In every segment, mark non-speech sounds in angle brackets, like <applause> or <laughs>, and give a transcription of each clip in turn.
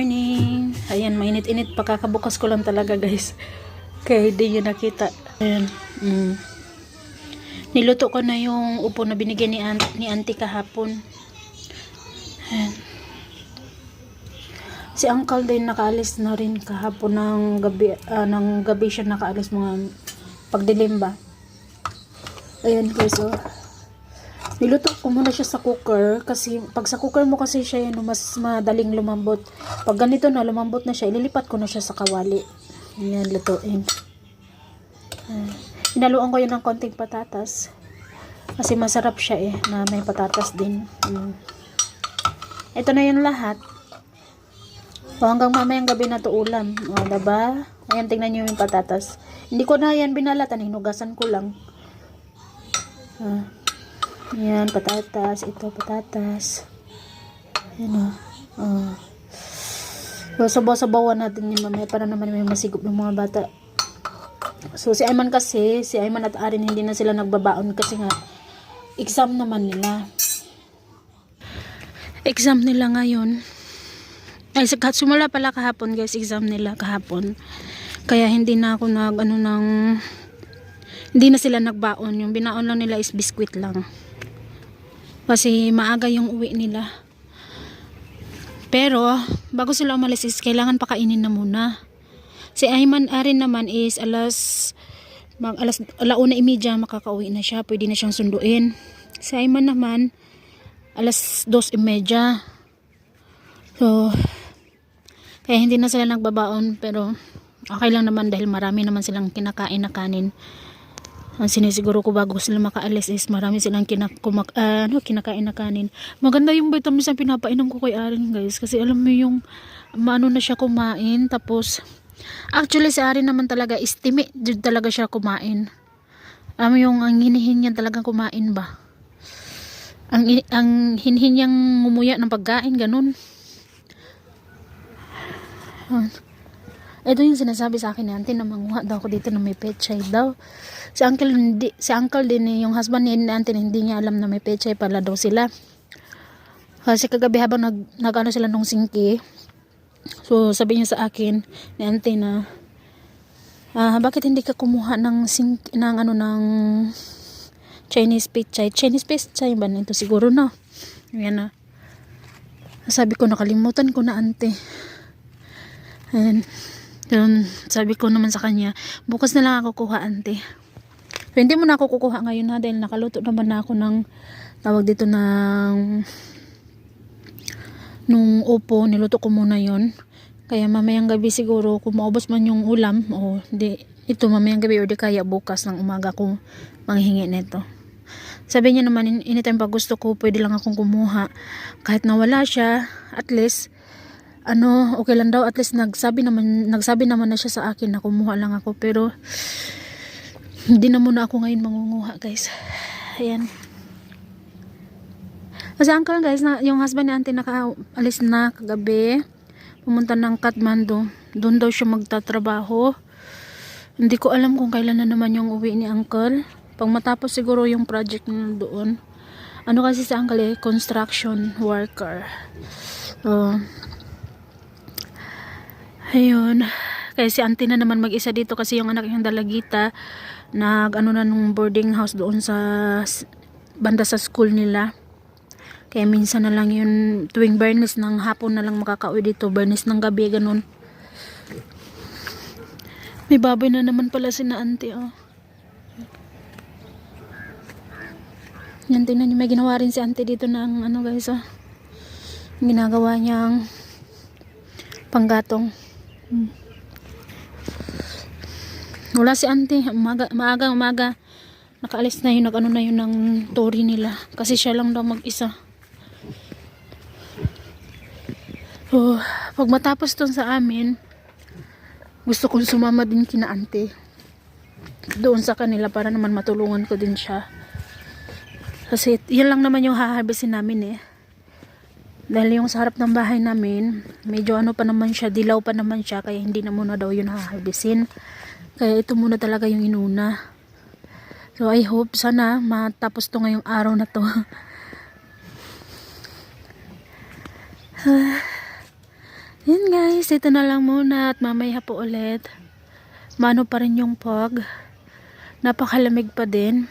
morning. Ayan, mainit-init pa kakabukas ko lang talaga guys. Kaya hindi nyo nakita. Ayan. Mm. Niluto ko na yung upo na binigyan ni, aunt, ni auntie kahapon. Ayan. Si uncle din nakaalis na rin kahapon ng gabi, ah, ng gabi siya nakaalis mga pagdilim ba. Ayan guys, oh. Niluto ko muna siya sa cooker kasi pag sa cooker mo kasi siya yun, mas madaling lumambot. Pag ganito na, lumambot na siya, ililipat ko na siya sa kawali. Ayan, lutuin. Uh, inaluan ko yun ng konting patatas. Kasi masarap siya eh, na may patatas din. Mm. Ito na yun lahat. O, hanggang mamayang gabi na to ulam. O, diba? Ayan, tingnan nyo yung patatas. Hindi ko na yan binalatan, hinugasan ko lang. Ah. Yan, patatas. Ito, patatas. Yan o. Oh. So, sabaw-sabawan natin yun mamaya para naman may masigop ng mga bata. So, si Ayman kasi, si Ayman at Arin hindi na sila nagbabaon kasi nga, exam naman nila. Exam nila ngayon. Ay, sumula pala kahapon guys, exam nila kahapon. Kaya hindi na ako nag, ano nang, hindi na sila nagbaon. Yung binaon lang nila is biskwit lang. Kasi maaga yung uwi nila. Pero, bago sila umalis is kailangan pakainin na muna. Si Ayman Arin naman is alas mag alas alauna imidya makakauwi na siya. Pwede na siyang sunduin. Si Ayman naman alas dos imedya. So, kaya hindi na sila nagbabaon pero okay lang naman dahil marami naman silang kinakain na kanin ang sinisiguro ko bago sila makaalis is marami silang kinak kumak ah, ano, kinakain na kanin. Maganda yung vitamins na pinapainom ko kay Arin guys kasi alam mo yung maano na siya kumain tapos actually si Arin naman talaga istimi talaga siya kumain. Alam mo yung ang hinihin niya talagang kumain ba? Ang, ang hinhin niyang ngumuya ng pagkain ganun. Ah. Ito yung sinasabi sa akin ni auntie na manguha daw ako dito na may pechay daw. Si uncle, hindi, si uncle din yung husband ni auntie hindi niya alam na may pechay pala daw sila. Kasi kagabi habang nag, nag ano sila nung singki, so sabi niya sa akin ni auntie na, ah, bakit hindi ka kumuha ng sink, ng ano, ng Chinese pechay. Chinese pechay ba nito siguro na. Yan na. Sabi ko nakalimutan ko na ante. And, yun, sabi ko naman sa kanya, bukas na lang ako kuha, ante. So, hindi mo na ako kukuha ngayon ha, dahil nakaluto naman na ako ng, tawag dito ng, nung upo, niluto ko muna yon Kaya mamayang gabi siguro, kung maubos man yung ulam, o di, ito mamayang gabi, o di kaya bukas ng umaga ko manghingi nito. Sabi niya naman, anytime pag gusto ko, pwede lang akong kumuha. Kahit nawala siya, at least, ano, okay lang daw. At least nagsabi naman nagsabi naman na siya sa akin na kumuha lang ako. Pero hindi na muna ako ngayon mangunguha guys. Ayan. Kasi uncle guys na, yung husband ni auntie nakaalis na kagabi. Pumunta ng Kathmandu. Doon daw siya magtatrabaho. Hindi ko alam kung kailan na naman yung uwi ni uncle. Pag matapos siguro yung project niya doon. Ano kasi sa uncle eh construction worker. So Ayun. Kaya si auntie na naman mag-isa dito kasi yung anak yung dalagita nag ano na nung boarding house doon sa banda sa school nila. Kaya minsan na lang yun tuwing Bernis ng hapon na lang makakauwi dito. Bernis ng gabi ganun. May baboy na naman pala si na auntie oh. Yan tingnan niyo may ginawa rin si auntie dito ng ano guys oh. Ginagawa niyang panggatong. Hmm. Wala si auntie. Umaga, maaga, umaga. Nakaalis na yun. Nag-ano na yun ng tori nila. Kasi siya lang daw mag-isa. So, pag matapos to sa amin, gusto kong sumama din kina auntie. Doon sa kanila para naman matulungan ko din siya. Kasi yan lang naman yung haharbisin namin eh. Dahil yung sa harap ng bahay namin, medyo ano pa naman siya, dilaw pa naman siya, kaya hindi na muna daw yun haharbisin. Kaya ito muna talaga yung inuna. So I hope sana matapos to ngayong araw na to. <sighs> Yan guys, ito na lang muna at mamaya po ulit. Mano pa rin yung pog. Napakalamig pa din.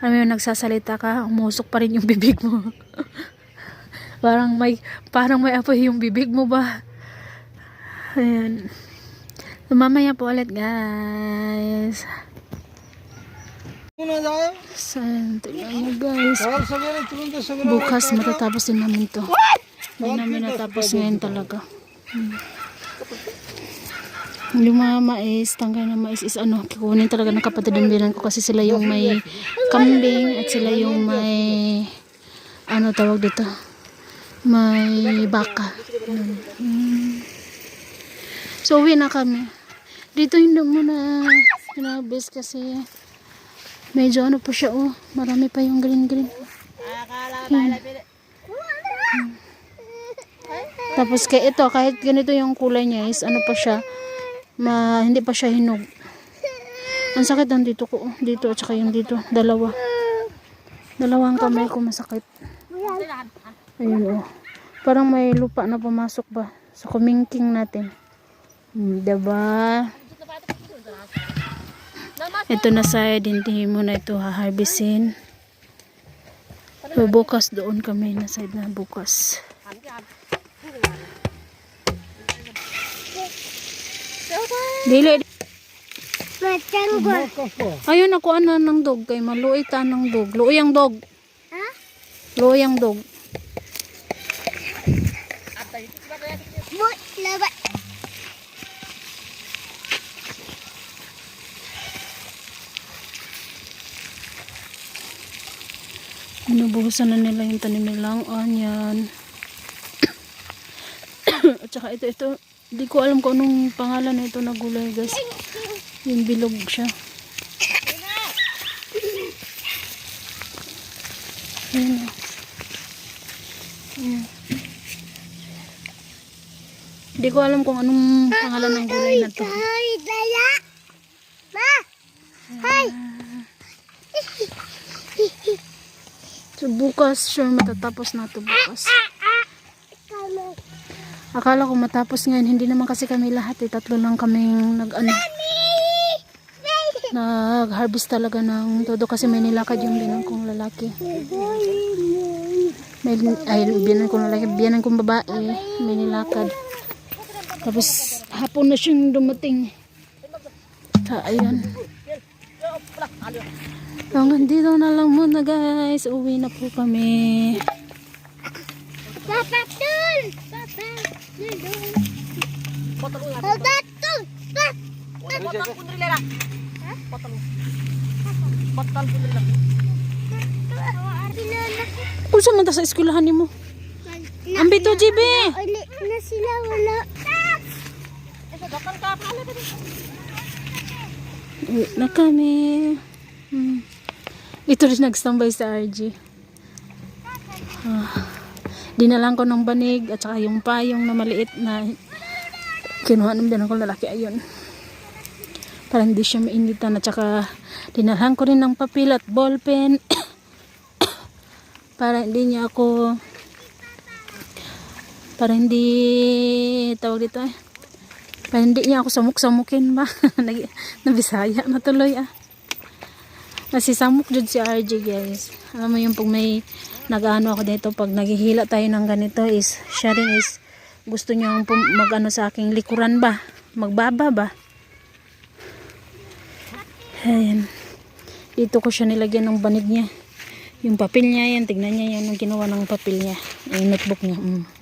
Alam mo nagsasalita ka, umusok pa rin yung <laughs> bibig mo. Parang may parang may apoy yung bibig mo ba? Ayan. So, mamaya po ulit guys. So, tingnan mo guys. Bukas matatapos din namin to. Hindi namin natapos ngayon talaga. Hmm. Yung mga mais, tangkay na mais is ano, kukunin talaga ng kapatid ng bilan ko kasi sila yung may kambing at sila yung may ano tawag dito may baka. Hmm. So, uwi na kami. Dito hindi mo na hinabis kasi medyo ano po siya oh. Marami pa yung green green. Hmm. Tapos kay ito, kahit ganito yung kulay niya is ano pa siya, ma, hindi pa siya hinog. Ang sakit lang dito ko, oh. dito at saka yung dito, dalawa. Dalawang kamay ko masakit. Ayun oh. Parang may lupa na pumasok ba sa kumingking natin. Hmm, diba? Ito na side, hindi mo na ito haharbisin. So, bukas doon kami na side na bukas. Dili. Ayun ako ana ng dog kay maluoy ta ng dog. Luoy ang dog. Ha? Luoy ang dog. But, laba. Binubuhusan na nila yung tanim nilang onion. <coughs> At saka ito, ito, di ko alam kung anong pangalan na ito na gulay guys. Yung bilog siya. Di ko alam kung anong pangalan ng gulay na to. Ma. Hi. So bukas, sure matatapos na to bukas. Kamo. Akala ko matapos ngayon, hindi naman kasi kami lahat eh. Tatlo lang kaming nag ano, nag-harvest talaga ng todo kasi may nilakad yung binan kong lalaki. May, ay, binan kong lalaki, binan kong babae, may nilakad. Tapos hapon na siyang dumating. Ta, ayan. Hanggang dito na lang muna guys. Uwi na po kami. Papa, dun. Papa, dun, dun. Papa, dun. Pa. Kung saan man ta sa eskwelahan ni mo? Ang bito, GB! na sila, wala. Uwi na kami. Hmm. Ito rin nagstambay sa RG. Ah, dinalang ko ng banig at saka yung payong na maliit na kinuha naman din ako lalaki ayun. Para hindi siya mainitan at saka dinalang ko rin ng papel at ballpen <coughs> para hindi niya ako para hindi tawag dito eh para hindi niya ako samuk-samukin ba? <laughs> Nabisaya na tuloy ah. Kasi samuk jud si RJ guys. Alam mo yung pag may nag-ano ako dito pag naghihila tayo ng ganito is siya rin is gusto niya mag ano sa aking likuran ba? Magbaba ba? Ayan. Dito ko siya nilagyan ng banig niya. Yung papel niya yan tignan niya yan yung ginawa ng papel niya. Yung notebook niya mm.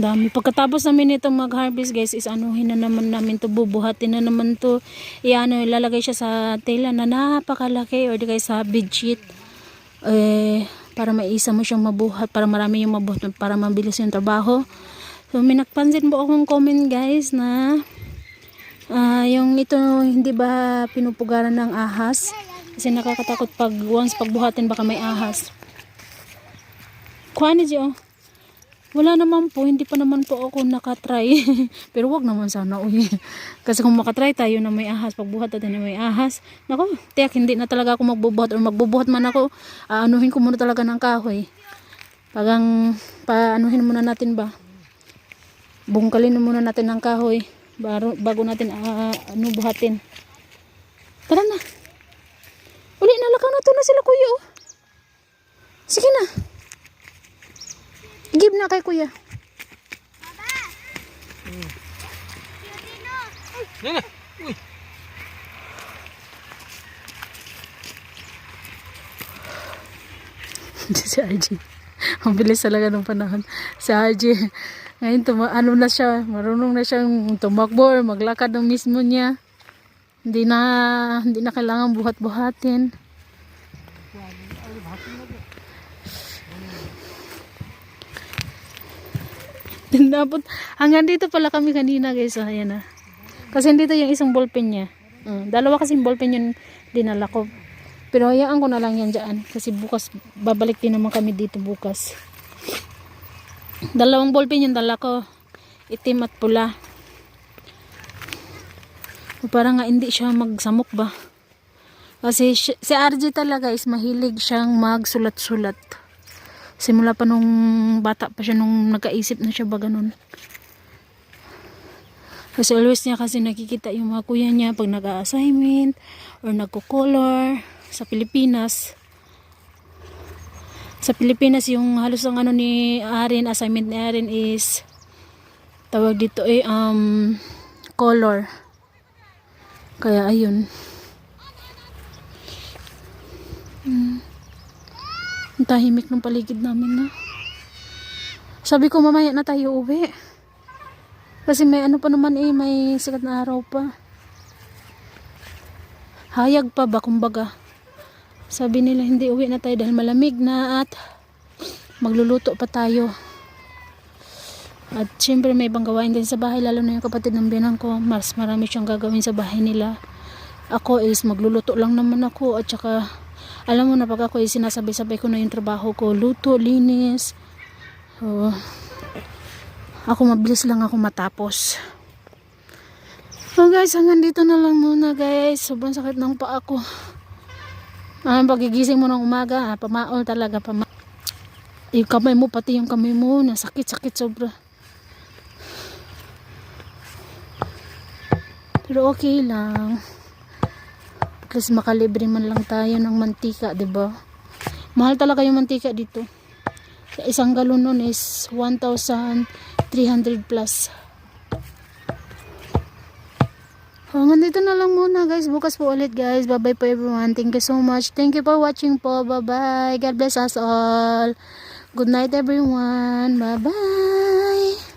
Dami. Pagkatapos namin ito mag-harvest guys is anuhin na naman namin to bubuhatin na naman to. Iano, ilalagay siya sa tela na napakalaki or di kaya sa bedsheet. Eh, para maisa mo siyang mabuhat, para marami yung mabuhat, para mabilis yung trabaho. So, may nagpansin po akong comment guys na ah yung ito hindi ba pinupugaran ng ahas? Kasi nakakatakot pag once pagbuhatin baka may ahas. Kuha ni Jo. Wala naman po, hindi pa naman po ako nakatry. <laughs> Pero wag naman sana, uy. Kasi kung makatry tayo na may ahas, pagbuhat natin na may ahas, nako, tiyak, hindi na talaga ako magbubuhat or magbubuhat man ako, aanuhin ko muna talaga ng kahoy. Pagang paanuhin muna natin ba? Bungkalin muna natin ng kahoy bago, bago natin ah, ano buhatin. Tara na. Uli na lakaw na to na sila kuya oh. Sige na. Give na kay kuya. Yan na. Uy. <laughs> si RG. Ang bilis talaga ng panahon. Si RG, ngayon tuma ano na siya, marunong na siyang tumakbo or maglakad ng mismo niya. Hindi na, hindi na kailangan buhat-buhatin. Dapat, hanggang dito pala kami kanina guys. So, ayan na. Kasi dito yung isang ballpen niya. Mm, dalawa kasing ballpen yung dinala ko. Pero hayaan ko na lang yan dyan. Kasi bukas, babalik din naman kami dito bukas. Dalawang ballpen yung dala ko. Itim at pula. O, Parang nga hindi siya magsamok ba. Kasi si si RJ talaga is mahilig siyang magsulat-sulat. Simula pa nung bata pa siya nung nagkaisip na siya ba ganun. Kasi always niya kasi nakikita yung mga kuya niya pag nag-assignment or nagko-color sa Pilipinas. Sa Pilipinas yung halos ang ano ni Arin, assignment ni Arin is tawag dito eh um color. Kaya ayun. Hmm. Ang tahimik ng paligid namin na. Sabi ko mamaya na tayo uwi. Kasi may ano pa naman eh, may sikat na araw pa. Hayag pa ba kumbaga. Sabi nila hindi uwi na tayo dahil malamig na at magluluto pa tayo. At syempre may ibang gawain din sa bahay lalo na yung kapatid ng binang ko. Mas marami siyang gagawin sa bahay nila. Ako is magluluto lang naman ako at saka alam mo na pag ako is sinasabay-sabay ko na yung trabaho ko. Luto, linis. So, ako mabilis lang ako matapos. So guys, hanggang dito na lang muna guys. Sobrang sakit ng paa ko. Ah, pagigising mo ng umaga, ah, pamaol talaga. Pama yung kamay mo, pati yung kamay mo, nasakit-sakit sobra. Pero okay lang. At least makalibre man lang tayo ng mantika, 'di ba? Mahal talaga yung mantika dito. Sa isang galon nun is 1,300 plus. Hanggang dito na lang muna guys. Bukas po ulit guys. Bye bye po everyone. Thank you so much. Thank you for watching po. Bye bye. God bless us all. Good night everyone. Bye bye.